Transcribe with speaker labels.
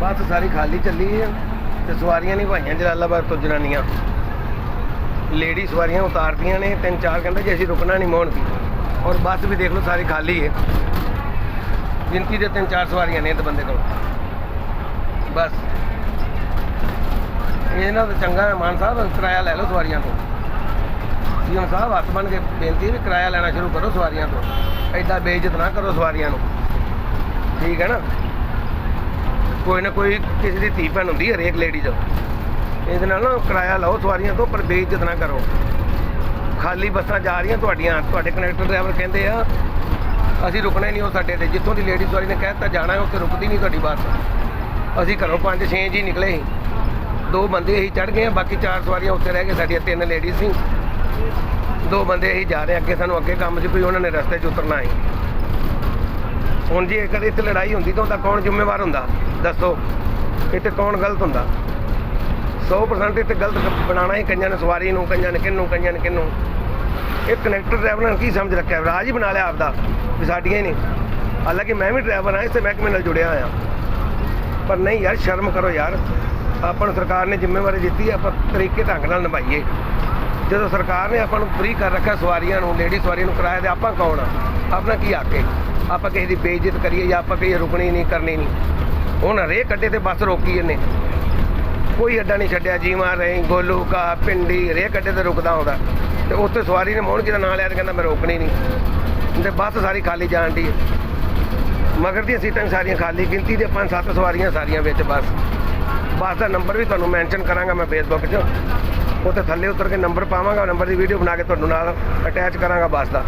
Speaker 1: ਬੱਸ ਸਾਰੀ ਖਾਲੀ ਚੱਲੀ ਹੈ ਤੇ ਸਵਾਰੀਆਂ ਨਹੀਂ ਭਾਈਆਂ ਜਲਾਲਾਬਾਦ ਤੋਂ ਜਨਾਨੀਆਂ। ਲੇਡੀ ਸਵਾਰੀਆਂ ਉਤਾਰਦੀਆਂ ਨੇ, ਤਿੰਨ ਚਾਰ ਕਹਿੰਦਾ ਜੀ ਅਸੀਂ ਰੁਕਣਾ ਨਹੀਂ ਮੋਹਣ ਦੀ ਔਰ ਬੱਸ ਵੀ ਦੇਖ ਲਓ ਸਾਰੀ ਖਾਲੀ ਹੈ ਗਿਣਤੀ ਦੇ ਤਿੰਨ ਚਾਰ ਸਵਾਰੀਆਂ ਨੇ ਤੇ ਬੰਦੇ ਕੋਲ। ਬਸ। ਇਹਨਾਂ ਦਾ ਚੰਗਾ ਹੈ ਮਾਨ ਸਾਹਿਬ, ਕਿਰਾਇਆ ਲੈ ਲਓ ਸਵਾਰੀਆਂ ਤੋਂ। ਸੀਐਮ ਸਾਹਿਬ, ਹੱਥ ਬਣ ਕੇ ਬੇਨਤੀ ਵੀ ਕਿਰਾਇਆ ਲੈਣਾ ਸ਼ੁਰੂ ਕਰੋ ਸਵਾਰੀਆਂ ਤੋਂ। ਐਡਾ ਬੇਇੱਜ਼ਤ ਨਾ ਕਰੋ ਸਵਾਰੀਆਂ ਨੂੰ। ਠੀਕ ਹੈ ਨਾ? ਕੋਈ ਨਾ ਕੋਈ ਕਿਸੇ ਦੀ ਧੀ ਭੈਣ ਹੁੰਦੀ ਹੈ ਹਰੇਕ ਲੇਡੀ ਦਾ ਇਹਦੇ ਨਾਲ ਨਾ ਕਿਰਾਇਆ ਲਓ ਸਵਾਰੀਆਂ ਤੋਂ, ਪਰ ਬੇਇੱਜ਼ਤ ਨਾ ਕਰੋ। ਖਾਲੀ ਬੱਸਾਂ ਜਾ ਰਹੀਆਂ ਤੁਹਾਡੀਆਂ, ਤੁਹਾਡੇ ਕਨੈਕਟਰ ਡਰਾਈਵਰ ਕਹਿੰਦੇ ਆ, ਅਸੀਂ ਰੁਕਣਾ ਹੀ ਨਹੀਂ ਉਹ ਸਾਡੇ ਤੇ। ਜਿੱਥੋਂ ਦੀ ਲੇਡੀ ਸਵਾਰੀ ਨੇ ਕਹਿ ਦਿੱਤਾ ਜਾਣਾ ਹੈ, ਉੱਥੇ ਰੁਕਦੀ ਨਹੀਂ ਤੁਹਾਡੀ ਬੱਸ। ਅਸੀਂ ਘਰੋਂ 5-6 ਜੀ ਨਿਕਲੇ ਸੀ। ਦੋ ਬੰਦੇ ਅਸੀਂ ਚੜ ਗਏ ਆ, ਬਾਕੀ ਚਾਰ ਸਵਾਰੀਆਂ ਉੱਥੇ ਰਹਿ ਗਏ ਸਾਡੀਆਂ ਤਿੰਨ ਲੇਡੀਜ਼ ਸੀ। ਦੋ ਬੰਦੇ ਅਸੀਂ ਜਾ ਰਹੇ ਅੱਗੇ ਸਾਨੂੰ ਅੱਗੇ ਕੰਮ ਸੀ, ਕੋਈ ਉਹਨਾਂ ਨੇ ਰਸਤੇ 'ਚ ਉਤਰਨਾ ਹੈ ਹੁਣ ਜੇ ਕਦੇ ਇੱਥੇ ਲੜਾਈ ਹੁੰਦੀ ਤਾਂ ਉਹਦਾ ਕੌਣ ਜ਼ਿੰਮੇਵਾਰ ਹੁੰਦਾ? ਦੱਸੋ। ਇੱਥੇ ਕੌਣ ਗਲਤ ਹੁੰਦਾ? 100% ਇੱਥੇ ਗਲਤ ਬਣਾਉਣਾ ਹੀ ਕਈਆਂ ਨੇ, ਸਵਾਰੀ ਨੂੰ, ਕਈਆਂ ਨੇ ਕਿੰਨੂੰ ਕਈਆਂ ਨੇ ਕਿੰਨੂੰ ਇਹ ਕਨੈਕਟਰ ਡਰਾਈਵਰ ਨੇ ਕੀ ਸਮਝ ਰੱਖਿਆ? ਰਾਜ ਹੀ ਬਣਾ ਲਿਆ ਆਪਦਾ, ਵੀ ਸਾਡੀਆਂ ਹੀ ਨਹੀਂ। ਹਾਲਾਂਕਿ ਮੈਂ ਵੀ ਡਰਾਈਵਰ ਹਾਂ, ਇਸੇ ਮਹਿਕਮੇ ਨਾਲ ਜੁੜਿਆ ਹੋਇਆ। ਪਰ ਨਹੀਂ ਯਾਰ, ਸ਼ਰਮ ਕਰੋ ਯਾਰ। ਆਪਾਂ ਨੂੰ ਸਰਕਾਰ ਨੇ ਜ਼ਿੰਮੇਵਾਰੀ ਦਿੱਤੀ ਆਪਾਂ ਤਰੀਕੇ ਢੰਗ ਨਾਲ ਨਿਭਾਈਏ। ਜਦੋਂ ਸਰਕਾਰ ਨੇ ਆਪਾਂ ਨੂੰ ਫ੍ਰੀ ਕਰ ਰੱਖਿਆ ਸਵਾਰੀਆਂ ਨੂੰ ਲੇਡੀ ਸਵਾਰੀ ਨੂੰ ਕਿਰਾਇਆ ਤੇ ਆਪਾਂ ਕੌਣ ਆ? ਆਪਣਾ ਕੀ ਹੱਕ ਹੈ? ਆਪਾਂ ਕਿਸੇ ਦੀ ਬੇਇੱਜ਼ਤ ਕਰੀਏ ਜਾਂ ਆਪਾਂ ਕਿਸੇ ਰੁਕਣੀ ਨਹੀਂ, ਕਰਨੀ ਨਹੀਂ। ਹੁਣ ਹਰੇਕ ਅੱਡੇ ਤੇ ਬੱਸ ਰੋਕੀ ਇਹਨੇ ਕੋਈ ਅੱਡਾ ਨਹੀਂ ਛੱਡਿਆ, ਜੀਵਾਂ ਰਹੀ, ਗੋਲੂ ਕਾ, ਪਿੰਡੀ ਹਰੇਕ ਅੱਡੇ ਤੇ ਰੁਕਦਾ ਹੁੰਦਾ। ਤੇ ਉੱਥੇ ਸਵਾਰੀ ਨੇ ਮੋਹਣ ਦਾ ਨਾਂ ਲਿਆ ਤੇ ਕਹਿੰਦਾ ਮੈਂ ਰੋਕਣੀ ਨਹੀਂ। ਤੇ ਬੱਸ ਸਾਰੀ ਖਾਲੀ ਜਾਣ ਦੀ ਮਗਰ ਦੀਆਂ ਸੀਟਾਂ ਵੀ ਸਾਰੀਆਂ ਖਾਲੀ, ਗਿਣਤੀ ਦੇ ਪੰਜ ਸੱਤ ਸਵਾਰੀਆਂ ਸਾਰੀਆਂ ਵਿੱਚ ਬੱਸ। ਬੱਸ ਦਾ ਨੰਬਰ ਵੀ ਤੁਹਾਨੂੰ ਮੈਂਸ਼ਨ ਕਰਾਂਗਾ ਮੈਂ ਫੇਸਬੁੱਕ 'ਚ। ਉੱਥੇ ਥੱਲੇ ਉਤਰ ਕੇ ਨੰਬਰ ਪਾਵਾਂਗਾ ਨੰਬਰ ਦੀ ਵੀਡੀਓ ਬਣਾ ਕੇ ਤੁਹਾਨੂੰ ਨਾਲ ਅਟੈਚ ਕਰਾਂਗਾ ਬੱਸ ਦਾ।